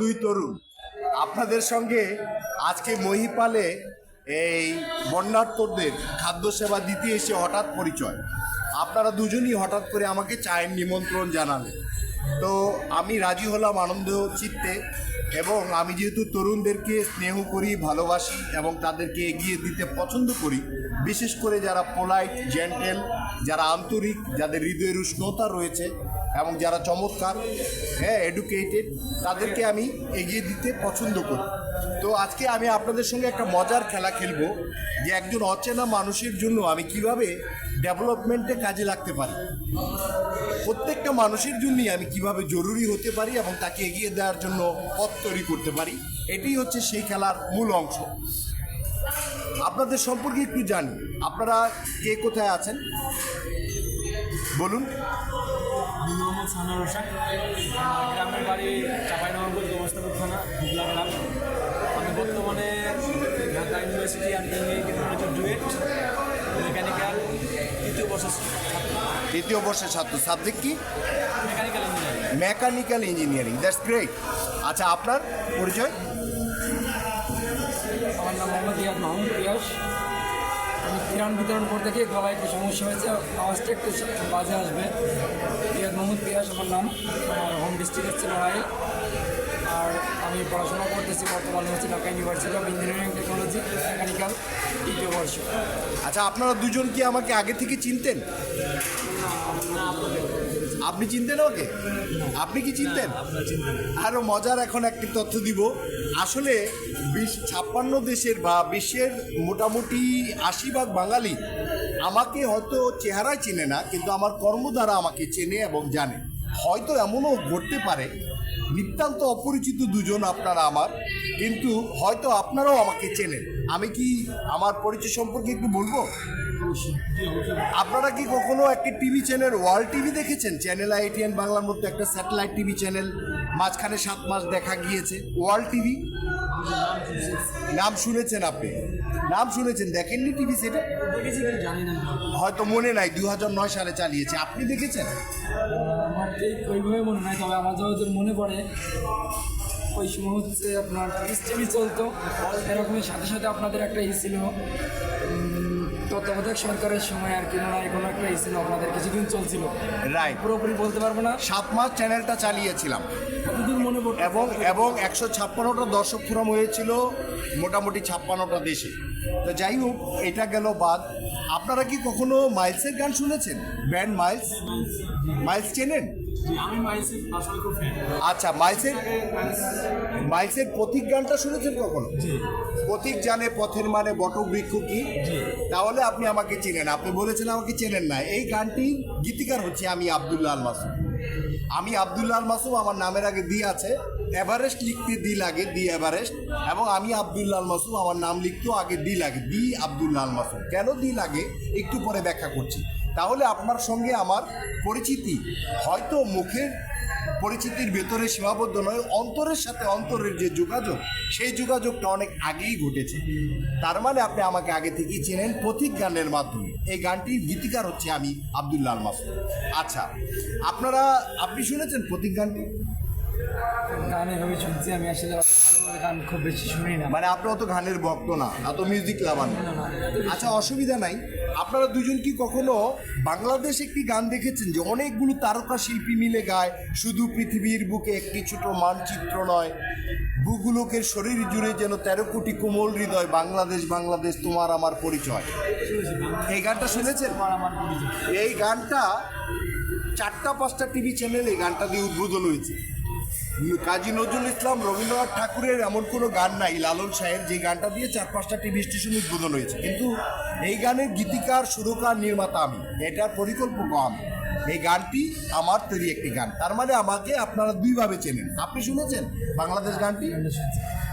দুই তরুণ। আপনাদের সঙ্গে আজকে মহিপালে এই বন্যার্থদের খাদ্য সেবা দিতে এসে হঠাৎ পরিচয়। আপনারা দুজনই হঠাৎ করে আমাকে চায়ের নিমন্ত্রণ জানালেন। তো আমি রাজি হলাম আনন্দ চিত্তে এবং আমি যেহেতু তরুণদেরকে স্নেহ করি, ভালোবাসি এবং তাদেরকে এগিয়ে দিতে পছন্দ করি, বিশেষ করে যারা পোলাইট জেন্টেল যারা আন্তরিক, যাদের হৃদয়ের উষ্ণতা রয়েছে এবং যারা চমৎকার হ্যাঁ এডুকেটেড তাদেরকে আমি এগিয়ে দিতে পছন্দ করি। তো আজকে আমি আপনাদের সঙ্গে একটা মজার খেলা খেলব যে একজন অচেনা মানুষের জন্য আমি কীভাবে ডেভেলপমেন্টে কাজে লাগতে পারি। প্রত্যেকটা মানুষের জন্যই আমি কীভাবে জরুরি হতে পারি এবং তাকে এগিয়ে দেওয়ার জন্য পথ তৈরি করতে পারি, এটাই হচ্ছে সেই খেলার মূল অংশ। আপনাদের সম্পর্কে একটু জানি। আপনারা কে কোথায় আছেন? বলুন। মোহাম্মদ সানা গ্রামের বাড়ি চাঁপাইনবাবগঞ্জ গোমস্তাপুর থানা হুগলা গ্রাম। আমি বর্তমানে Dhaka university and engineering technology DUET mechanical তৃতীয় বর্ষের ছাত্র। দ্বিতীয় বর্ষের ছাত্র। সাবজেক্ট কি? Mechanical engineering mechanical engineering that's great আচ্ছা আপনার পরিচয়? আমার নাম মোহাম্মদ ইয়াদ মাহমুদ আমি ত্রাণ বিতরণ করতে গিয়ে গলায় একটু সমস্যা হয়েছে। আওয়াজটা একটু বাজে আসবে। ইয়াদ মোহাম্মদ পিয়াস আমার নাম। আমার হোম ডিস্ট্রিক্ট হচ্ছে ভাই আর আমি পড়াশোনা করতেছি বর্তমানে হচ্ছে Dhaka university of engineering technology mechanical তৃতীয় বর্ষ। আচ্ছা আপনারা দুজন কি আমাকে আগে থেকে চিনতেন? আপনি চিনতেন ওকে আপনি কি চিনতেন? আরও মজার এখন একটি তথ্য দিব। আসলে বিশ ছাপ্পান্ন দেশের বা বিশ্বের মোটামুটি আশি ভাগ বাঙালি আমাকে হয়তো চেহারায় চেনে না কিন্তু আমার কর্ম দ্বারা আমাকে চেনে এবং জানে। হয়তো এমনও ঘটতে পারে নিতান্ত অপরিচিত দুজন আপনারা আমার কিন্তু হয়তো আপনারাও আমাকে চেনেন। আমি কি আমার পরিচয় সম্পর্কে একটু বলব? আপনারা কি কখনো একটি টিভি চ্যানেল ওয়ার্ল্ড টিভি দেখেছেন? চ্যানেল আইটিএন বাংলার মধ্যে একটা স্যাটেলাইট টিভি চ্যানেল মাঝখানে সাত মাস দেখা গিয়েছে। World TV? নাম শুনেছেন আপনি? নাম শুনেছেন? দেখেননি টিভি সেটা? হয়তো মনে নাই দু হাজার নয় সালে চালিয়েছে। আপনি দেখেছেন? ওইভাবে মনে নাই তবে আমার যতদূর মনে পড়ে ওই সময় হচ্ছে আপনার টিভি চলতো। এরকমের সাথে সাথে আপনাদের একটা ই ছিল তত্ত্বাবধায়ক সরকারের সময় আর কি মনে কোনো একটা ই ছিল আপনাদের কিছুদিন চলছিল। রাইট পুরোপুরি বলতে পারব না। সাত মাস চ্যানেলটা চালিয়েছিলাম। মনে এবং এবং একশো ছাপ্পান্নটা দর্শক ফোরাম হয়েছিল মোটামুটি ছাপ্পান্নটা দেশে। তো যাই হোক এটা গেল বাদ। আপনারা কি কখনো মাইলসের গান শুনেছেন? Band Miles? মাইলস চেনেন? আচ্ছা মাইলসের মাইলসের প্রতীক গানটা শুনেছেন কখনো? প্রতীক জানে পথের মানে বটবৃক্ষ কি? তাহলে আপনি আমাকে চেনেন। আপনি বলেছেন আমাকে চেনেন না। এই গানটির গীতিকার হচ্ছে আমি আবদুল্লাহ আল মাসুম। আমি আবদুল্লাহ আল মাসুম আমার নামের আগে দি আছে। এভারেস্ট লিখতে দি লাগে দি এভারেস্ট। এবং আমি আবদুল্লাহ আল মাসুম আমার নাম লিখতেও আগে দি লাগে দি আবদুল্লাহ আল মাসুম। কেন দি লাগে? একটু পরে ব্যাখ্যা করছি। তাহলে আপনার সঙ্গে আমার পরিচিতি। হয়তো মুখের পরিচিতির ভেতরে সীমাবদ্ধ নয়, অন্তরের সাথে অন্তরের যে যোগাযোগ, সেই যোগাযোগটা অনেক আগেই ঘটেছে। তার মানে আপনি আমাকে আগে থেকেই চেনেন প্রতীক গানের মাধ্যমে। এই গানটির গীতিকার হচ্ছে আমি আবদুল্লাহ আল মাসুদ। আচ্ছা আপনারা, আপনি শুনেছেন প্রতীক গানটি? গান এভাবে শুনছি আমি আসলে ভালোভাবে গান খুব বেশি শুনি না। মানে আপনি অত গানের ভক্ত না এত মিউজিক লাভান আচ্ছা অসুবিধা নাই। আপনারা দুজন কি কখনো বাংলাদেশ একটি গান দেখেছেন যে অনেকগুলো তারকা শিল্পী মিলে গায় শুধু পৃথিবীর বুকে একটি ছোট মানচিত্র নয়? ভূগুলোকের শরীর জুড়ে যেন তেরো কোটি কোমল হৃদয় বাংলাদেশ বাংলাদেশ তোমার আমার পরিচয়। এই গানটা শুনেছেন? এই গানটা চারটা পাঁচটা টিভি চ্যানেল এই গানটা দিয়ে উদ্বোধন হয়েছে। কাজী নজরুল ইসলাম, রবীন্দ্রনাথ ঠাকুরের এমন কোনো গান নাই। লালন সাহেব যে গানটা দিয়ে চার পাঁচটা টিভি স্টেশন উদ্বোধন হয়েছে। কিন্তু এই গানের গীতিকার, সুরকার, নির্মাতা আমি। এটার পরিকল্পক আমি। এই গানটি আমার তৈরি একটি গান। তার মানে আমাকে আপনারা দুইভাবে চেনেন। আপনি শুনেছেন বাংলাদেশ গানটি?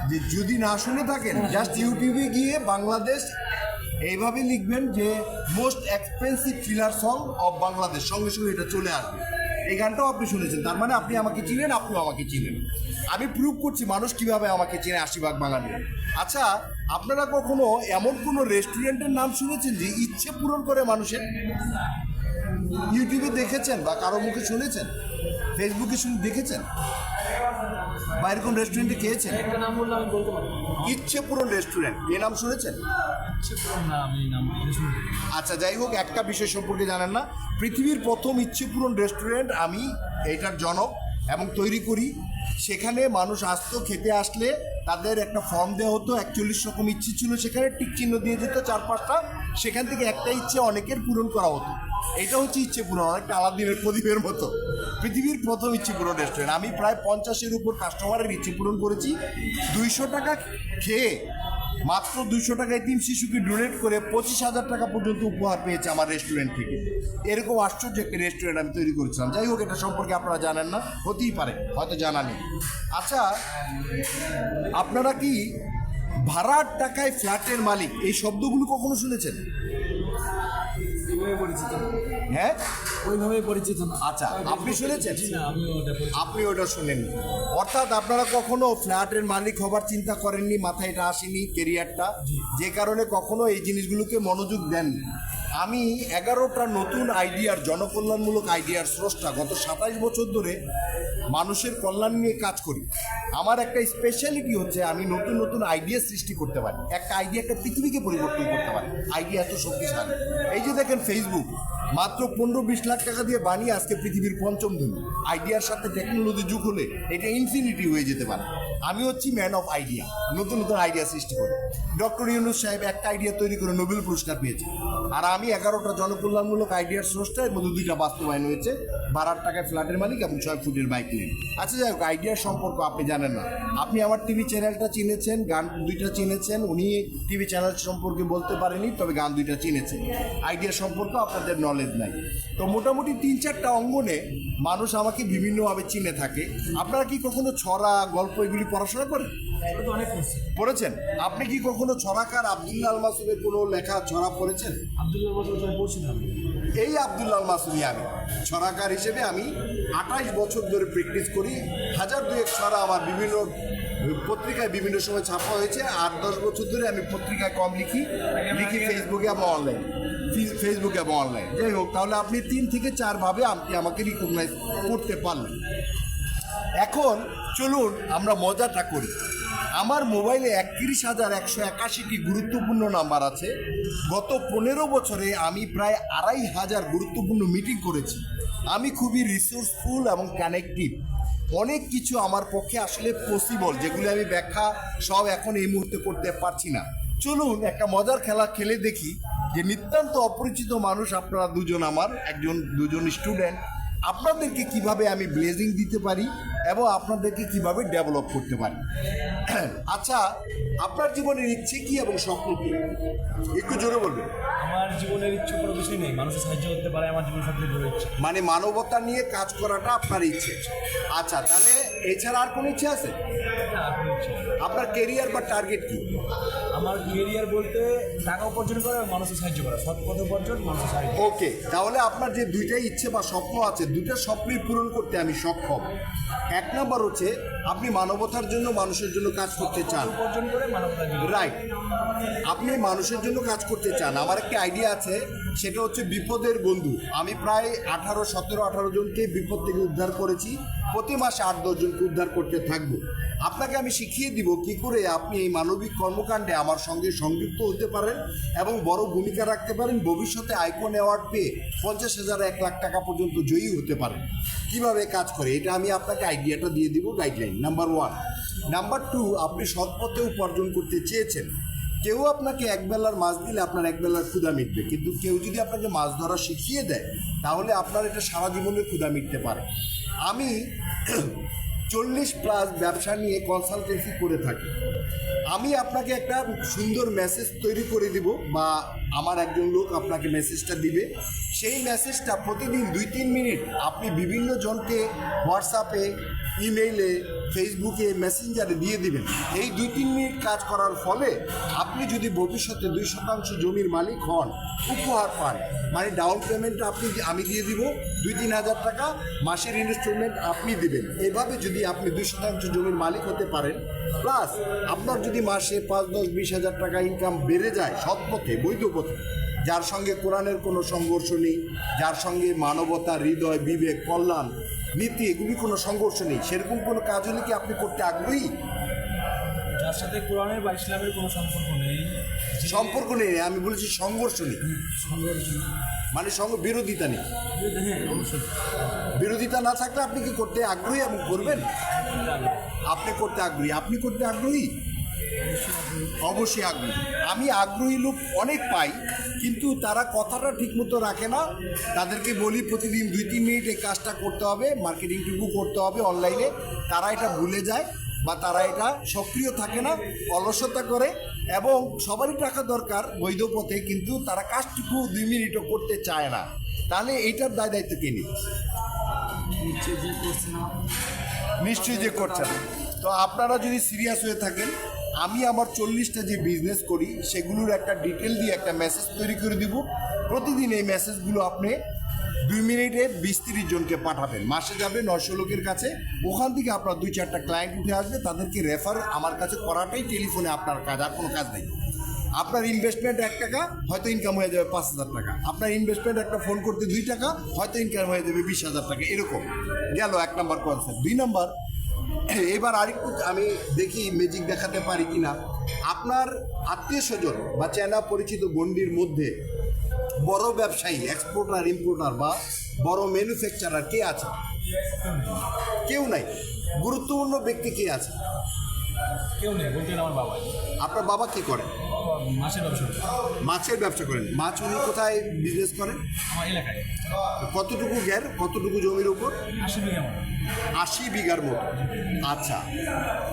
যে যদি না শুনে থাকেন জাস্ট ইউটিউবে গিয়ে বাংলাদেশ এইভাবে লিখবেন যে most expensive thriller song of Bangladesh সঙ্গে সঙ্গে এটা চলে আসবে। এই গানটাও আপনি শুনেছেন। তার মানে আপনি আমাকে চিনেন, আপনিও আমাকে চিনেন। আমি প্রুভ করছি মানুষ কীভাবে আমাকে চিনে আশীর্বাদ বাঙালি আচ্ছা আপনারা কখনো এমন কোনো রেস্টুরেন্টের নাম শুনেছেন যে ইচ্ছে পূরণ করে মানুষের? ইউটিউবে দেখেছেন বা কারও মুখে শুনেছেন? ফেসবুকে শুনে দেখেছেন? বা এরকম রেস্টুরেন্টে খেয়েছেন? ইচ্ছে পূরণ রেস্টুরেন্ট এ নাম শুনেছেন? আচ্ছা যাই হোক একটা বিষয় সম্পর্কে জানেন না। পৃথিবীর প্রথম ইচ্ছে পূরণ রেস্টুরেন্ট আমি এটার জনক এবং তৈরি করি। সেখানে মানুষ আসতো, খেতে আসলে তাদের একটা ফর্ম দেওয়া হতো, একচল্লিশ রকম ইচ্ছে ছিল। সেখানে টিক চিহ্ন দিয়ে যেত চার পাঁচটা সেখান থেকে একটা ইচ্ছে অনেকের পূরণ করা হতো। এটা হচ্ছে ইচ্ছে পূরণ, অনেকটা আলাদিনের প্রদীপের মতো। পৃথিবীর প্রথম ইচ্ছে পূরণ রেস্টুরেন্ট আমি প্রায় পঞ্চাশের উপর কাস্টমারের ইচ্ছে পূরণ করেছি। দুইশো টাকা খেয়ে মাত্র দুশো টাকায় তিন শিশুকে ডোনেট করে পঁচিশ হাজার টাকা পর্যন্ত উপহার পেয়েছে আমার রেস্টুরেন্ট থেকে। এরকম আশ্চর্য একটি রেস্টুরেন্ট আমি তৈরি করেছিলাম। যাই হোক, এটা সম্পর্কে আপনারা জানেন না, হতেই পারে, হয়তো জানা নেই। আচ্ছা আপনারা কি ভাড়ার টাকায় ফ্ল্যাটের মালিক? এই শব্দগুলো কখনো শুনেছেন? পরিচিত হ্যাঁ? ওইভাবে পরিচিত না। আচ্ছা আপনি শুনেছেন? আপনি ওটা শুনেননি। অর্থাৎ আপনারা কখনো ফ্ল্যাটের মালিক হবার চিন্তা করেননি মাথায় এটা আসেনি কেরিয়ারটা যে কারণে কখনো এই জিনিসগুলোকে মনোযোগ দেননি? আমি এগারোটা নতুন আইডিয়ার, জনকল্যাণমূলক আইডিয়ার স্রষ্টা গত সাতাইশ বছর ধরে মানুষের কল্যাণ নিয়ে কাজ করি। আমার একটা স্পেশালিটি হচ্ছে আমি নতুন নতুন আইডিয়া সৃষ্টি করতে পারি। একটা আইডিয়া একটা পৃথিবীকে পরিবর্তন করতে পারি। আইডিয়া এত শক্তিশালী। এই যে দেখেন ফেসবুক মাত্র পনেরো বিশ লাখ টাকা দিয়ে বানিয়ে আজকে পৃথিবীর পঞ্চম ধনী। আইডিয়ার সাথে টেকনোলজি যুগ হলে এটা ইনফিনিটি হয়ে যেতে পারে। আমি হচ্ছি ম্যান অফ আইডিয়া নতুন নতুন আইডিয়া সৃষ্টি করি। ডক্টর ইউনুস সাহেব একটা আইডিয়া তৈরি করে নোবেল পুরস্কার পেয়েছে। আর আমি এগারোটা জনকল্যাণমূলক আইডিয়ার স্রষ্টা এর মধ্যে দুইটা বাস্তবায়ন হয়েছে। বারার টাকায় ফ্ল্যাটের মালিক এবং ছয় ফুটের বাইক নিয়ে। আচ্ছা যাই হোক আইডিয়ার সম্পর্ক আপনি জানেন না। আপনি আমার টিভি চ্যানেলটা চিনেছেন গান দুইটা চিনেছেন উনি টিভি চ্যানেল সম্পর্কে বলতে পারেনি তবে গান দুইটা চিনেছেন। আইডিয়া সম্পর্ক আপনাদের নলেজ নাই। তো মোটামুটি তিন চারটা অঙ্গনে মানুষ আমাকে বিভিন্নভাবে চিনে থাকে। আপনারা কি কখনো ছড়া গল্প এগুলি পড়াশোনা করেন? পড়েছেন? আপনি কি কখনো ছড়াকার আব্দুল্লাহ আল মাসুদের কোনো লেখা ছড়া পড়েছেন? আব্দুল বছর তো পড়ছিলাম এই আব্দুল্লাহ মাসুদি আমি। ছড়াকার হিসেবে আমি আঠাইশ বছর ধরে প্র্যাকটিস করি। হাজার দুয়েক ছড়া আমার বিভিন্ন পত্রিকায় বিভিন্ন সময় ছাপা হয়েছে। আট, দশ বছর ধরে আমি পত্রিকায় কম লিখি। লিখি ফেসবুকে এবং অনলাইন ফেসবুকে এবং অনলাইন যাই হোক, তাহলে আপনি তিন থেকে চারভাবে আপনি আমাকে রিকগনাইজ করতে পারলেন। এখন চলুন আমরা মজাটা করি। আমার মোবাইলে একত্রিশ হাজার একশো একাশিটি গুরুত্বপূর্ণ নাম্বার আছে। গত পনেরো বছরে আমি প্রায় আড়াই হাজার গুরুত্বপূর্ণ মিটিং করেছি। আমি খুবই রিসোর্সফুল এবং কানেক্টিভ। অনেক কিছু আমার পক্ষে আসলে পসিবল, যেগুলো আমি ব্যাখ্যা সব এখন এই মুহূর্তে করতে পারছি না। চলুন একটা মজার খেলা খেলে দেখি যে নিতান্ত অপরিচিত মানুষ আপনারা দুজন আমার, একজন দুজন স্টুডেন্ট। আপনাদেরকে কীভাবে আমি ব্লেজিং দিতে পারি? এবং আপনাদেরকে কীভাবে ডেভেলপ করতে পারি। আচ্ছা আপনার জীবনের ইচ্ছে কি এবং স্বপ্ন কি? একটু জোরে বলবেন। আমার জীবনের ইচ্ছে কোনো কিছুই নেই। মানুষের সাহায্য করতে পারে আমার জীবন সবথেকে বড় ইচ্ছে। মানে মানবতা নিয়ে কাজ করাটা আপনার ইচ্ছে। আচ্ছা তাহলে এছাড়া আর কোনো ইচ্ছে আছে? আপনার কেরিয়ার বা টার্গেট কি? আমার কেরিয়ার বলতে টাকা উপার্জন করা এবং মানুষের সাহায্য করা। সৎ পথ উপার্জন মানুষের সাহায্য। ওকে তাহলে আপনার যে দুইটাই ইচ্ছে বা স্বপ্ন আছে দুইটা স্বপ্নই পূরণ করতে আমি সক্ষম। এক নম্বর হচ্ছে আপনি মানবতার জন্য মানুষের জন্য কাজ করতে চান। রাইট আপনি মানুষের জন্য কাজ করতে চান। আমার একটা আইডিয়া আছে, সেটা হচ্ছে বিপদের বন্ধু। আমি প্রায় আঠারো, সতেরো, আঠারো জনকে বিপদ থেকে উদ্ধার করেছি। প্রতি মাসে আট দশজনকে উদ্ধার করতে থাকব। আপনাকে আমি শিখিয়ে দিব কি করে আপনি এই মানবিক কর্মকাণ্ডে আমার সঙ্গে সংযুক্ত হতে পারেন এবং বড় ভূমিকা রাখতে পারেন। ভবিষ্যতে আইকন অ্যাওয়ার্ড পেয়ে পঞ্চাশ হাজার এক লাখ টাকা পর্যন্ত জয়ী হতে পারেন। কীভাবে কাজ করে? এটা আমি আপনাকে আইডিয়াটা দিয়ে দিব guideline number one number two আপনি সৎপথে উপার্জন করতে চেয়েছেন। কেউ আপনাকে একবেলার মাছ দিলে আপনার একবেলার ক্ষুধা মিটবে। কিন্তু কেউ যদি আপনাকে মাছ ধরা শিখিয়ে দেয়, তাহলে আপনার এটা সারা জীবনের ক্ষুদা মিটতে পারে। আমি চল্লিশ প্লাস ব্যবসা নিয়ে কনসালটেন্সি করে থাকি। আমি আপনাকে একটা সুন্দর মেসেজ তৈরি করে দিব বা আমার একজন লোক আপনাকে মেসেজটা দিবে। সেই মেসেজটা প্রতিদিন দুই তিন মিনিট আপনি বিভিন্ন জনকে হোয়াটসঅ্যাপে ইমেইলে ফেসবুকে মেসেঞ্জারে দিয়ে দিবেন। এই দুই তিন মিনিট কাজ করার ফলে আপনি যদি ভবিষ্যতে দুই শতাংশ জমির মালিক হন, উপহার পান মানে ডাউন পেমেন্ট আপনি আমি দিয়ে দিব, দুই তিন হাজার টাকা মাসের ইনস্টলমেন্ট আপনি দিবেন। এভাবে যদি আপনি দুই শতাংশ জমির মালিক হতে পারেন প্লাস আপনার যদি মাসে পাঁচ, দশ, বিশ হাজার টাকা ইনকাম বেড়ে যায় সৎ পথে, বৈধ পথে, যার সঙ্গে কোরআনের কোনো সংঘর্ষ নেই, যার সঙ্গে মানবতা, হৃদয়, বিবেক, কল্যাণ নীতি এগুলি কোনো সংঘর্ষ নেই। সেরকম কোনো কাজ হলে কি আপনি করতে আগ্রহী? যার সাথে কোরআনের বা ইসলামের কোনো সম্পর্ক নেই সম্পর্ক নেই আমি বলেছি সংঘর্ষ নেই। মানে সঙ্গ বিরোধিতা নেই। হ্যাঁ বিরোধিতা না থাকলে আপনি কি করতে আগ্রহী এবং করবেন? আপনি করতে আগ্রহী। আপনি করতে আগ্রহী? অবশ্যই আগ্রহী। আমি আগ্রহী লোক অনেক পাই, কিন্তু তারা কথাটা ঠিকমতো রাখে না। তাদেরকে বলি প্রতিদিন দুই তিন মিনিট এই কাজটা করতে হবে, মার্কেটিংটুকু করতে হবে অনলাইনে। তারা এটা ভুলে যায় বা তারা এটা সক্রিয় থাকে না, অলসতা করে। এবং সবারই টাকা দরকার বৈধ পথে, কিন্তু তারা কাজটুকু দুই মিনিটও করতে চায় না। তাহলে এইটার দায় দায়িত্ব কে নিবে? নিশ্চয়ই যে করছে না। তো আপনারা যদি সিরিয়াস হয়ে থাকেন আমি আমার চল্লিশটা যে বিজনেস করি, সেগুলোর একটা ডিটেল দিয়ে একটা মেসেজ তৈরি করে দিব। প্রতিদিন এই মেসেজগুলো আপনি দুই মিনিটে বিশ তিরিশ জনকে পাঠাবেন। মাসে যাবে নশো লোকের কাছে। ওখান থেকে আপনার দুই চারটা ক্লায়েন্ট উঠে আসবে। তাদেরকে রেফার আমার কাছে করাটাই টেলিফোনে আপনার কাজ, আর কোনো কাজ নেই। আপনার ইনভেস্টমেন্ট এক টাকা, হয়তো ইনকাম হয়ে যাবে পাঁচ হাজার টাকা। আপনার ইনভেস্টমেন্ট একটা ফোন করতে দুই টাকা, হয়তো ইনকাম হয়ে যাবে বিশ হাজার টাকা। এরকম। গেল এক নম্বর কনসেপ্ট দুই নাম্বার এবার আরেকটু আমি দেখি ম্যাজিক দেখাতে পারি কি না আপনার আত্মীয় স্বজন বা চেনা পরিচিত গণ্ডির মধ্যে বড় ব্যবসায়ী এক্সপোর্টার ইম্পোর্টার বা বড় ম্যানুফ্যাকচারার কে আছে? কেউ নাই। গুরুত্বপূর্ণ ব্যক্তি কে আছে? কেউ নেই বলতে আমার বাবা আপনার বাবা কি করেন মাসের ব্যবসা করে। মাছের ব্যবসা করেন। মাছ উনি কোথায় বিজনেস করেন আমার এলাকায়। কতটুকু গ্যার কতটুকু জমির উপর? আশি বিঘা আশি বিঘার মতো। আচ্ছা।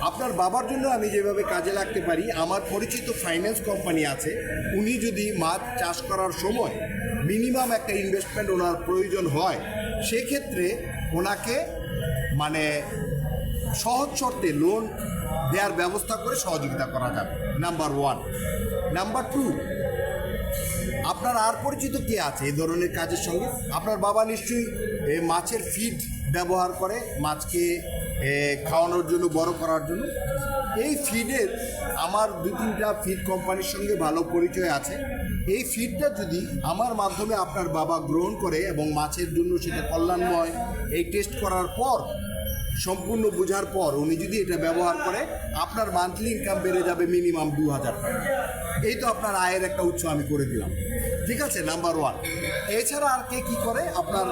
আপনার বাবার জন্য আমি যেভাবে কাজে লাগতে পারি আমার পরিচিত ফাইন্যান্স কোম্পানি আছে উনি যদি মাছ চাষ করার সময় মিনিমাম একটা ইনভেস্টমেন্ট ওনার প্রয়োজন হয় সেক্ষেত্রে ওনাকে মানে সহজ শর্তে লোন দেওয়ার ব্যবস্থা করে সহযোগিতা করা যাবে। নাম্বার ওয়ান নাম্বার টু আপনার আর পরিচিত কে আছে এই ধরনের কাজের সঙ্গে? আপনার বাবা নিশ্চয়ই মাছের ফিড ব্যবহার করে, মাছকে খাওয়ানোর জন্য, বড় করার জন্য। এই ফিডের আমার দু তিনটা ফিড কোম্পানির সঙ্গে ভালো পরিচয় আছে। এই ফিডটা যদি আমার মাধ্যমে আপনার বাবা গ্রহণ করে এবং মাছের জন্য সেটা কল্যাণময়, এই টেস্ট করার পর, সম্পূর্ণ বোঝার পর, উনি যদি এটা ব্যবহার করে, আপনার মান্থলি ইনকাম বেড়ে যাবে মিনিমাম দু হাজার টাকা। এই তো আপনার আয়ের একটা উৎস আমি করে দিলাম। ঠিক আছে? নাম্বার ওয়ান এছাড়া আর কে কি করে আপনার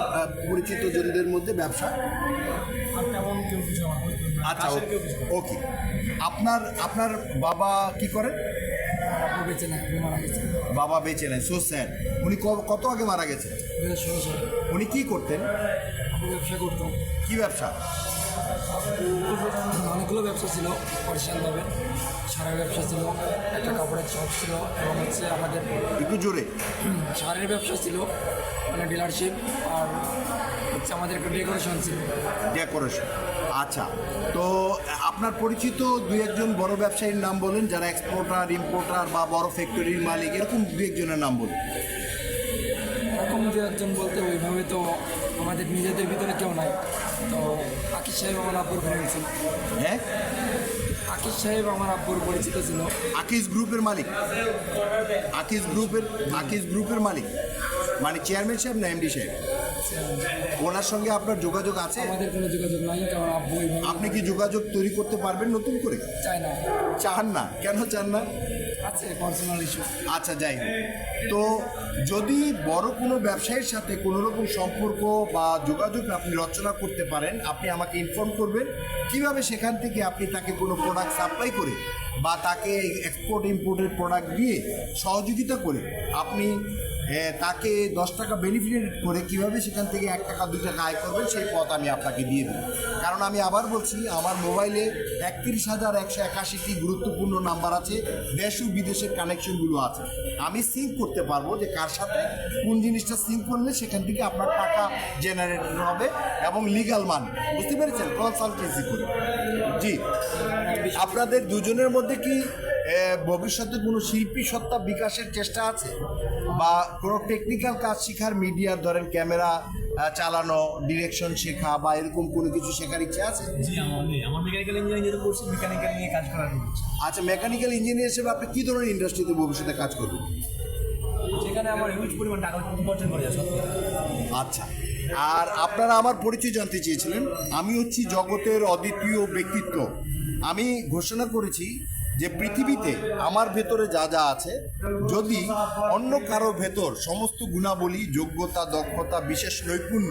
পরিচিত জনদের মধ্যে ব্যবসা। আচ্ছা করে। ওকে। আপনার আপনার বাবা কি বেঁচে মারা গেছে। বাবা বেঁচে নেন সো স্যার উনি কত আগে মারা গেছে? উনি কি করতেন? ব্যবসা করতো কি ব্যবসা? অনেকগুলো ব্যবসা ছিল পার্সিয়ালভাবে সারের ব্যবসা ছিল একটা কাপড়ের শপ ছিল এবং হচ্ছে আমাদের একটু জোরে। সারের ব্যবসা ছিল মানে ডিলারশিপ আর হচ্ছে আমাদের একটা ডেকোরেশন ছিল। ডেকোরেশন আচ্ছা তো আপনার পরিচিত দুই একজন বড় ব্যবসায়ীর নাম বলেন যারা এক্সপোর্টার ইম্পোর্টার বা বড় ফ্যাক্টরির মালিক এরকম দুই একজনের নাম বলুন। এরকম দু একজন বলতে ওইভাবে তো আমাদের নিজেদের ভিতরে কেউ নাই। তো আকিস সাহেব আমার আব্বুর ফ্রেন্ড ছিল। হ্যাঁ? আকিস সাহেব আমার আব্বুর পরিচিত ছিল। আকিস গ্রুপের মালিক। আকিস গ্রুপের আকিস গ্রুপের মালিক। মানে চেয়ারম্যান সাহেব না এমডি সাহেব? ওনার সঙ্গে আপনার যোগাযোগ আছে? আমাদের কোনো যোগাযোগ নাই কারণ আব্বু আপনি কি যোগাযোগ তৈরি করতে পারবেন নতুন করে? চাই না। চান না। কেন চান না? আছে পার্সোনাল ইস্যু আচ্ছা যাই হোক। তো যদি বড় কোনো ব্যবসায়ীর সাথে কোনো রকম সম্পর্ক বা যোগাযোগ আপনি রচনা করতে পারেন, আপনি আমাকে ইনফর্ম করবেন কীভাবে সেখান থেকে আপনি তাকে কোনো প্রোডাক্ট সাপ্লাই করে বা তাকে এক্সপোর্ট ইম্পোর্টের প্রোডাক্ট দিয়ে সহযোগিতা করে আপনি তাকে দশ টাকা বেনিফিট করে কীভাবে সেখান থেকে এক টাকা দু টাকা আয় করবেন, সেই পথ আমি আপনাকে দিয়ে দেবো। কারণ আমি আবার বলছি, আমার মোবাইলে একত্রিশ হাজার একশো একাশিটি গুরুত্বপূর্ণ নাম্বার আছে, দেশ ও বিদেশের কানেকশনগুলো আছে। আমি সিঙ্ক করতে পারব যে কার সাথে কোন জিনিসটা সিঙ্ক করলে সেখান থেকে আপনার টাকা জেনারেট হবে এবং লিগাল মান বুঝতে পেরেছেন? কনসালটেন্সি করে। জি। আপনাদের দুজনের মধ্যে কি ভবিষ্যতে কোনো শিল্পী সত্তা বিকাশের চেষ্টা আছে? বা কোনো টেকনিক্যাল কাজ শেখার মিডিয়ার ধরেন ক্যামেরা চালানো ডিরেকশন শেখা বা এরকম কোনো কিছু শেখার ইচ্ছা আছে? জি আমার নেই। আমার মেকানিক্যাল ইঞ্জিনিয়ারিং যেটা মেকানিক্যাল নিয়ে কাজ করার ইচ্ছে। আচ্ছা মেকানিক্যাল ইঞ্জিনিয়ার হিসেবে আপনি কী ধরনের ইন্ডাস্ট্রিতে ভবিষ্যতে কাজ করবেন? যেখানে আমার হিউজ পরিমাণ টাকা উপার্জন করা আচ্ছা আর আপনারা আমার পরিচয় জানতে চেয়েছিলেন। আমি হচ্ছি জগতের অদ্বিতীয় ব্যক্তিত্ব। আমি ঘোষণা করেছি যে পৃথিবীতে আমার ভেতরে যা যা আছে যদি অন্য কারও ভেতর সমস্ত গুণাবলী যোগ্যতা দক্ষতা বিশেষ নৈপুণ্য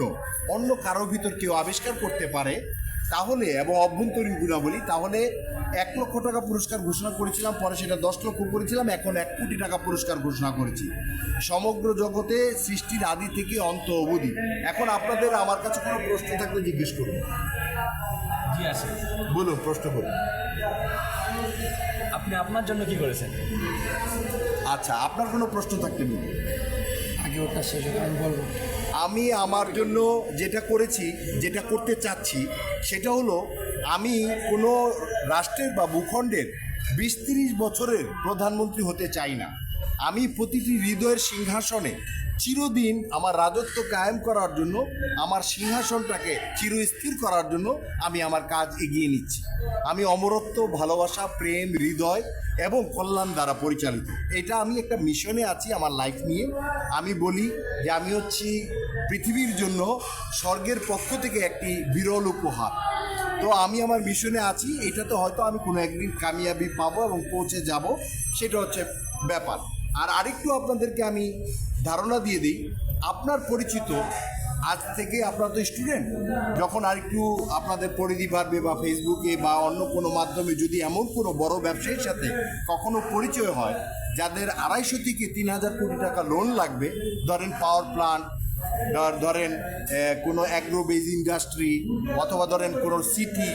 অন্য কারও ভিতর কেউ আবিষ্কার করতে পারে তাহলে এবং অভ্যন্তরীণ গুণাবলী তাহলে এক লক্ষ টাকা পুরস্কার ঘোষণা করেছিলাম পরে সেটা দশ লক্ষ করেছিলাম এখন এক কোটি টাকা পুরস্কার ঘোষণা করেছি। সমগ্র জগতে সৃষ্টির আদি থেকে অন্ত অবধি। এখন আপনাদের আমার কাছে কোনো প্রশ্ন থাকলে জিজ্ঞেস করুন। জি আছে বলুন প্রশ্ন করুন। আপনি আপনার জন্য কি করেছেন? আচ্ছা আপনার কোনো প্রশ্ন থাকলে বলুন আগে ওটা শেষ হোক, আমি বলব। আমি আমার জন্য যেটা করেছি যেটা করতে চাচ্ছি সেটা হলো আমি কোনো রাষ্ট্রের বা ভূখণ্ডের বিশ তিরিশ বছরের প্রধানমন্ত্রী হতে চাই না। আমি প্রতিটি হৃদয়ের সিংহাসনে চিরদিন আমার রাজত্ব কায়েম করার জন্য, আমার সিংহাসনটাকে চিরস্থির করার জন্য আমি আমার কাজ এগিয়ে নিচ্ছি। আমি অমরত্ব, ভালোবাসা, প্রেম, হৃদয় এবং কল্যাণ দ্বারা পরিচালিত। এটা আমি একটা মিশনে আছি আমার লাইফ নিয়ে। আমি বলি যে আমি হচ্ছি পৃথিবীর জন্য স্বর্গের পক্ষ থেকে একটি বিরল উপহার। তো আমি আমার মিশনে আছি, এটাতে হয়তো আমি কোনো একদিন কামিয়াবি পাবো এবং পৌঁছে যাব, সেটা হচ্ছে ব্যাপার। আর আরেকটু আপনাদেরকে আমি ধারণা দিয়ে দিই, আপনার পরিচিত আজ থেকে আপনারা তো স্টুডেন্ট যখন আরেকটু আপনাদের পরিধি বাড়বে বা ফেসবুকে বা অন্য কোনো মাধ্যমে যদি এমন কোনো বড় ব্যবসায়ীর সাথে কখনো পরিচয় হয়, যাদের আড়াইশো থেকে তিন হাজার কোটি টাকা লোন লাগবে, ধরেন পাওয়ার প্লান্ট ধর- ধরেন কোনো অ্যাগ্রো বেজ ইন্ডাস্ট্রি অথবা ধরেন কোনো সিটি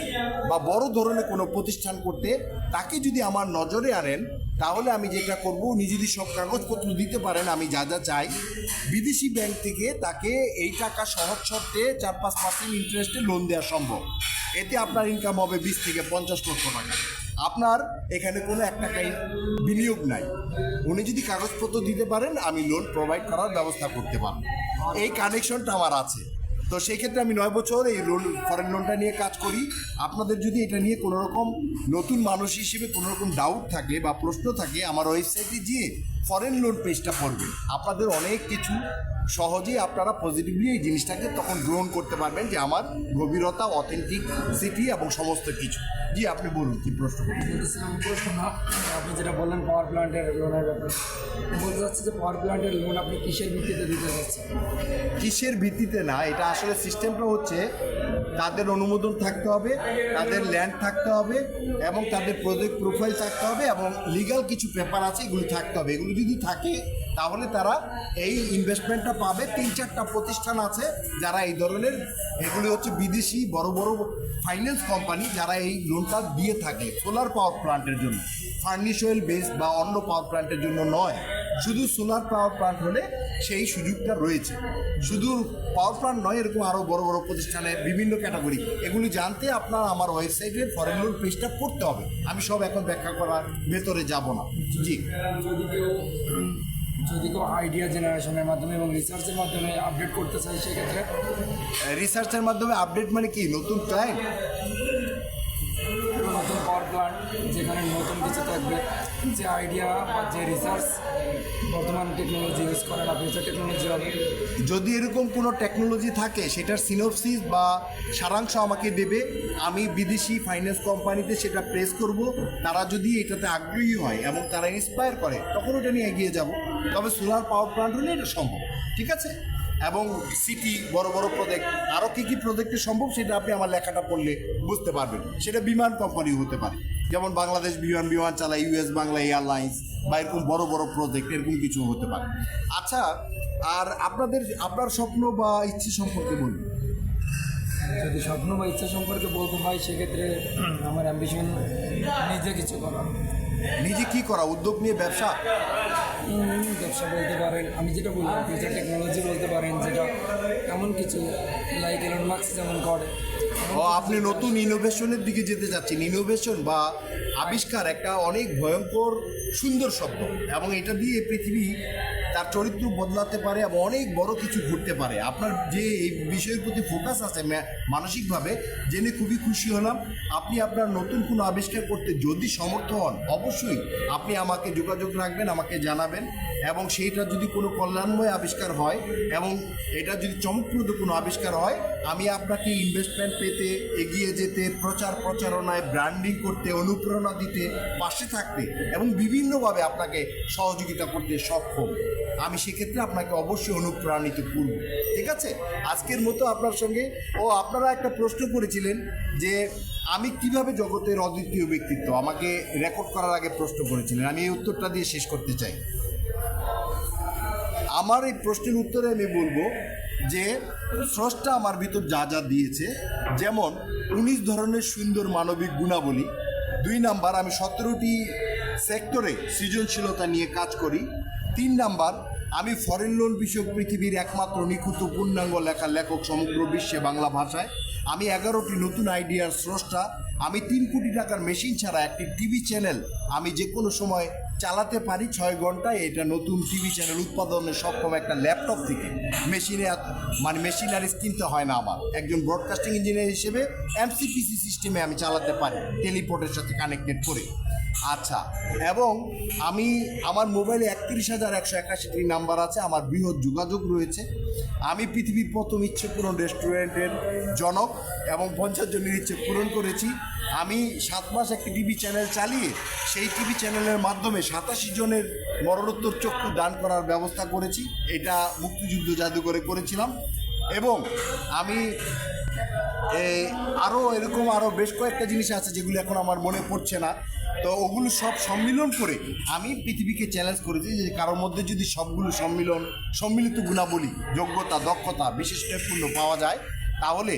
বা বড় ধরনের কোনো প্রতিষ্ঠান করতে, তাকে যদি আমার নজরে আনেন তাহলে আমি যেটা করব, উনি যদি সব কাগজপত্র দিতে পারেন, আমি যা যা চাই, বিদেশি ব্যাংক থেকে তাকে এই টাকা সহজ শর্তে চার পাঁচ পার্সেন্ট ইন্টারেস্টে লোন দেওয়া সম্ভব। এতে আপনার ইনকাম হবে বিশ থেকে পঞ্চাশ লক্ষ টাকা। আপনার এখানে কোনো এক টাকাই বিনিয়োগ নাই। উনি যদি কাগজপত্র দিতে পারেন, আমি লোন প্রোভাইড করার ব্যবস্থা করতে পারব। এই কানেকশনটা আমার আছে। তো সেই ক্ষেত্রে আমি নয় বছর এই লোন ফরেন লোনটা নিয়ে কাজ করি। আপনাদের যদি এটা নিয়ে কোনো রকম নতুন মানুষ হিসেবে কোনো রকম ডাউট থাকে বা প্রশ্ন থাকে, আমার ওয়েবসাইটে গিয়ে ফরেন লোন পেজটা পড়বেন। আপনাদের অনেক কিছু সহজেই আপনারা পজিটিভলি এই জিনিসটাকে তখন গ্রহণ করতে পারবেন যে আমার গভীরতা অথেন্টিক সিটি এবং সমস্ত কিছু। জি আপনি বলুন কি প্রশ্ন? করুন প্রশ্ন না আপনি যেটা বললেন পাওয়ার প্ল্যান্টের লোনের ব্যাপারে বলতে চাচ্ছি যে পাওয়ার প্ল্যান্টের লোন আপনি কিসের ভিত্তিতে দিতে চাচ্ছেন? কিসের ভিত্তিতে না এটা আসলে সিস্টেমটা হচ্ছে তাদের অনুমোদন থাকতে হবে তাদের ল্যান্ড থাকতে হবে এবং তাদের প্রজেক্ট প্রোফাইল থাকতে হবে এবং লিগ্যাল কিছু পেপার আছে এগুলো থাকতে হবে। এগুলো যদি থাকে তাহলে তারা এই ইনভেস্টমেন্টটা পাবে। তিন চারটা প্রতিষ্ঠান আছে যারা এই ধরনের, এগুলি হচ্ছে বিদেশি বড় বড় ফাইন্যান্স কোম্পানি যারা এই লোনটা দিয়ে থাকে সোলার পাওয়ার প্লান্টের জন্য। ফার্নিশ অয়েল বেসড বা অন্য পাওয়ার প্লান্টের জন্য নয়। শুধু সোলার পাওয়ার প্লান্ট হলে সেই সুযোগটা রয়েছে। শুধু পাওয়ার প্লান্ট নয়, এরকম আরও বড় বড় প্রতিষ্ঠানে বিভিন্ন ক্যাটাগরি এগুলি জানতে আপনার আমার ওয়েবসাইটের ফরেন লোন পেজটা পড়তে হবে। আমি সব এখন ব্যাখ্যা করার ভেতরে যাব না। জি। যদি কেউ আইডিয়া জেনারেশনের মাধ্যমে এবং রিসার্চের মাধ্যমে আপডেট করতে চাই সেক্ষেত্রে রিসার্চের মাধ্যমে আপডেট মানে কি? নতুন ক্লায়েন্ট নতুন পাওয়ার প্ল্যান্ট যেখানে নতুন কিছু থাকবে যে আইডিয়া বা যে রিসার্চ বর্তমান টেকনোলজি ইউজ করে না ফিউচার টেকনোলজি হবে। যদি এরকম কোনো টেকনোলজি থাকে সেটার সিনোপসিস বা সারাংশ আমাকে দেবে। আমি বিদেশি ফাইন্যান্স কোম্পানিতে সেটা প্রেস করব। তারা যদি এটাতে আগ্রহী হয় এবং তারা ইন্সপায়ার করে তখন ওটা নিয়ে এগিয়ে যাব। তবে সোলার পাওয়ার প্ল্যান্ট হলে এটা সম্ভব, ঠিক আছে? এবং সিটি বড় বড় প্রজেক্ট আরও কী কী প্রজেক্টে সম্ভব সেটা আপনি আমার লেখাটা পড়লে বুঝতে পারবেন। সেটা বিমান কোম্পানি হতে পারে। যেমন বাংলাদেশ বিমান বিমান চালায় ইউএস বাংলা এয়ারলাইন্স বা এরকম বড় বড় প্রজেক্ট এরকম কিছু হতে পারে। আচ্ছা আর আপনাদের, আপনার স্বপ্ন বা ইচ্ছে সম্পর্কে বলুন। যদি স্বপ্ন বা ইচ্ছা সম্পর্কে বলতে হয়, সেক্ষেত্রে আমার অ্যাম্বিশন নিজে কিছু করা নিজে কি করা? উদ্যোগ নিয়ে ব্যবসা? উম, ব্যবসা বলতে পারেন আমি যেটা বললাম ফিউচার টেকনোলজি বলতে পারেন যেটা এমন কিছু লাইক এলন মার্কস যেমন করে। ও আপনি নতুন ইনোভেশনের দিকে যেতে চাচ্ছেন। ইনোভেশন বা আবিষ্কার একটা অনেক ভয়ঙ্কর, সুন্দর শব্দ। এবং এটা দিয়ে পৃথিবী তার চরিত্র বদলাতে পারে এবং অনেক বড় কিছু ঘটতে পারে। আপনার যে এই বিষয়ের প্রতি ফোকাস আছে মানসিকভাবে, জেনে খুবই খুশি হলাম। আপনি আপনার নতুন কোনো আবিষ্কার করতে যদি সমর্থ হন, অবশ্যই আপনি আমাকে যোগাযোগ রাখবেন, আমাকে জানাবেন। এবং সেইটা যদি কোনো কল্যাণময় আবিষ্কার হয় এবং এটা যদি চমকপ্রদ কোনো আবিষ্কার হয়, আমি আপনাকে ইনভেস্টমেন্ট পেতে এগিয়ে যেতে প্রচার প্রচারণায় ব্র্যান্ডিং করতে, অনুপ্রেরণা দিতে, পাশে থাকতে এবং বিভিন্নভাবে আপনাকে সহযোগিতা করতে সক্ষম। আমি সেক্ষেত্রে আপনাকে অবশ্যই অনুপ্রাণিত করব। ঠিক আছে? আজকের মতো আপনার সঙ্গে, ও আপনারা একটা প্রশ্ন করেছিলেন যে, আমি কীভাবে জগতের অদ্বিতীয় ব্যক্তিত্ব? আমাকে রেকর্ড করার আগে প্রশ্ন করেছিলেন। আমি এই উত্তরটা দিয়ে শেষ করতে চাই। আমার এই প্রশ্নের উত্তরে আমি বলব যে, স্রষ্টা আমার ভিতর যা যা দিয়েছে, যেমন উনিশ ধরনের সুন্দর মানবিক গুণাবলী দুই নাম্বার, আমি সতেরোটি সেক্টরে সৃজনশীলতা নিয়ে কাজ করি। তিন নাম্বার, আমি ফরেন লোন বিষয়ক পৃথিবীর একমাত্র নিখুঁত পূর্ণাঙ্গ লেখা লেখক সমগ্র বিশ্বে বাংলা ভাষায়। আমি এগারোটি নতুন আইডিয়ার স্রষ্টা। আমি তিন কোটি টাকার মেশিন ছাড়া একটি টিভি চ্যানেল আমি যে কোনো সময় চালাতে পারি ছয় ঘন্টায়। এটা নতুন টিভি চ্যানেল উৎপাদনে সক্ষম একটা ল্যাপটপ থেকে। মেশিনে মানে মেশিনারিজ কিনতে হয় না আমার। একজন ব্রডকাস্টিং ইঞ্জিনিয়ার হিসেবে এমসিপিসি সিস্টেমে আমি চালাতে পারি। টেলিপোর্টের সাথে কানেক্টেড করে। আচ্ছা এবং আমি, আমার মোবাইলে একত্রিশ হাজার একশো একাশিটি নাম্বার আছে, আমার বৃহৎ যোগাযোগ রয়েছে। আমি পৃথিবীর প্রথম ইচ্ছে পূরণ রেস্টুরেন্টের জনক এবং পঞ্চাশ জনের ইচ্ছে পূরণ করেছি। আমি সাত মাস একটি টিভি চ্যানেল চালিয়ে, সেই টিভি চ্যানেলের মাধ্যমে সাতাশি জনের মরণোত্তর চক্ষু দান করার ব্যবস্থা করেছি। এটা মুক্তিযুদ্ধ জাদুঘরে করেছিলাম। এবং আমি আরও এরকম আরও বেশ কয়েকটা জিনিস আছে যেগুলো এখন আমার মনে পড়ছে না। তো ওগুলো সব সম্মিলন করে আমি পৃথিবীকে চ্যালেঞ্জ করেছি যে কারোর মধ্যে যদি সবগুলো সম্মিলন, সম্মিলিত গুণাবলী, যোগ্যতা, দক্ষতা, বিশেষ নৈপুণ্য পাওয়া যায়, তাহলে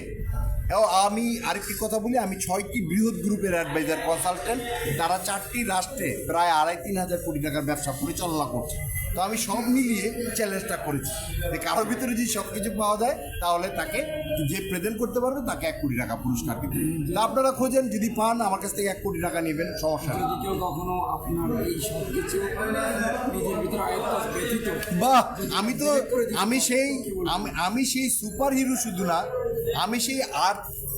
আমি আরেকটি কথা বলি, আমি ছয়টি বৃহৎ গ্রুপের অ্যাডভাইজার কনসালটেন্ট তারা চারটি রাষ্ট্রে প্রায় আড়াই তিন হাজার কোটি টাকার ব্যবসা পরিচালনা করছে। তো আমি সব মিলিয়ে চ্যালেঞ্জটা করেছি। যে কারোর ভিতরে যদি সব কিছু পাওয়া যায় তাহলে তাকে যে প্রেজেন্ট করতে পারবে তাকে এক কোটি টাকা পুরস্কার দিবে তা আপনারা খোঁজেন যদি পান আমার কাছ থেকে এক কোটি টাকা নেবেন সমস্যা নেই। যদি কেউ কখনো আপনার এই সব কিছু নিজের ভিতরে ব্যতীত বাহ! আমি তো আমি সেই আমি সেই সুপার হিরো শুধু না আমি সেই আর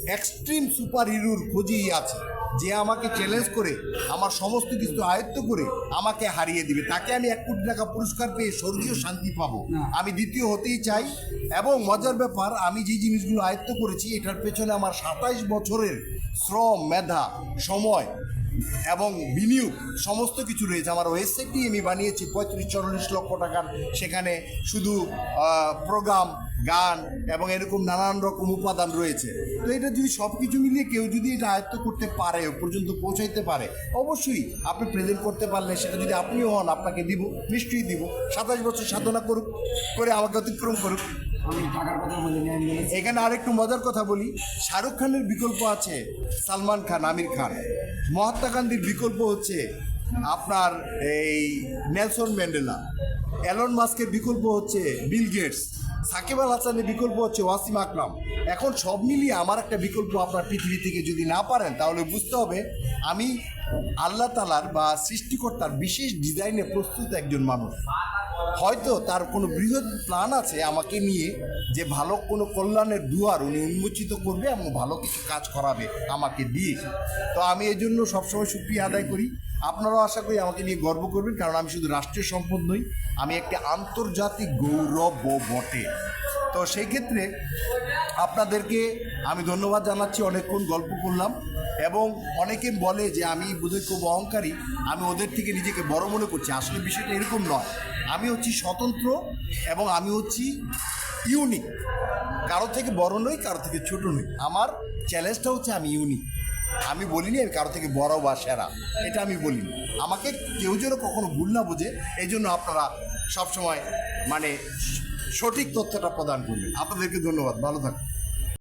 এক্সট্রিম সুপার হিরোর খোঁজেই আছি। যে আমাকে চ্যালেঞ্জ করে আমার সমস্ত কিছু আয়ত্ত করে আমাকে হারিয়ে দিবে। তাকে আমি এক কোটি টাকা পুরস্কার পেয়ে স্বর্গীয় শান্তি পাবো। আমি দ্বিতীয় হতেই চাই এবং মজার ব্যাপার আমি যে জিনিসগুলো আয়ত্ত করেছি এটার পেছনে আমার সাতাইশ বছরের শ্রম মেধা সময় এবং বিনিয়োগ সমস্ত কিছু রয়েছে। আমার ওয়েবসাইটটি আমি বানিয়েছি পঁয়ত্রিশ চল্লিশ লক্ষ টাকার। সেখানে শুধু প্রোগ্রাম গান এবং এরকম নানান রকম উপাদান রয়েছে। তো এটা যদি সব কিছু মিলিয়ে কেউ যদি এটা আয়ত্ত করতে পারে ও পর্যন্ত পৌঁছাইতে পারে অবশ্যই আপনি প্রেজেন্ট করতে পারলে সেটা যদি আপনিও হন আপনাকে দিব নিশ্চয়ই দিব। সাতাশ বছর সাধনা করুক করে আমাকে অতিক্রম করুক। এখানে আরেকটু মজার কথা বলি। শাহরুখ খানের বিকল্প আছে সালমান খান আমির খান। মহাত্মা গান্ধীর বিকল্প হচ্ছে আপনার এই নেলসন ম্যান্ডেলা। অ্যালন মাস্কের বিকল্প হচ্ছে বিল গেটস। সাকিব আল হাসানের বিকল্প হচ্ছে ওয়াসিম আকরাম। এখন সব মিলিয়ে আমার একটা বিকল্প আপনার পৃথিবী থেকে যদি না পারেন, তাহলে বুঝতে হবে আমি আল্লাহ তালার বা সৃষ্টিকর্তার বিশেষ ডিজাইনে প্রস্তুত একজন মানুষ। হয়তো তার কোনো বৃহৎ প্ল্যান আছে আমাকে নিয়ে যে ভালো কোনো কল্যাণের দুয়ার উনি উন্মোচিত করবে এবং ভালো কিছু কাজ করাবে আমাকে দিয়ে। তো আমি এই জন্য সবসময় সুক্রিয়া আদায় করি। আপনারাও আশা করি আমাকে নিয়ে গর্ব করবেন, কারণ আমি শুধু রাষ্ট্রীয় সম্পদ নই, আমি একটি আন্তর্জাতিক গৌরব বটে। তো সেই ক্ষেত্রে আপনাদেরকে আমি ধন্যবাদ জানাচ্ছি, অনেকক্ষণ গল্প করলাম। এবং অনেকে বলে যে আমি বোধহয় খুব অহংকারী, আমি ওদের থেকে নিজেকে বড় মনে করছি। আসলে বিষয়টা এরকম নয়। আমি হচ্ছি স্বতন্ত্র এবং আমি হচ্ছি ইউনিক কারও থেকে বড় নই, কারও থেকে ছোট নই। আমার চ্যালেঞ্জটা হচ্ছে আমি ইউনিক আমি বলিনি আমি কারও থেকে বড় বা সেরা। এটা আমি বলিনি। আমাকে কেউ যেন কখনো ভুল না বোঝে এই জন্য আপনারা সবসময় মানে সঠিক তথ্যটা প্রদান করবেন। আপনাদেরকে ধন্যবাদ। ভালো থাকুন।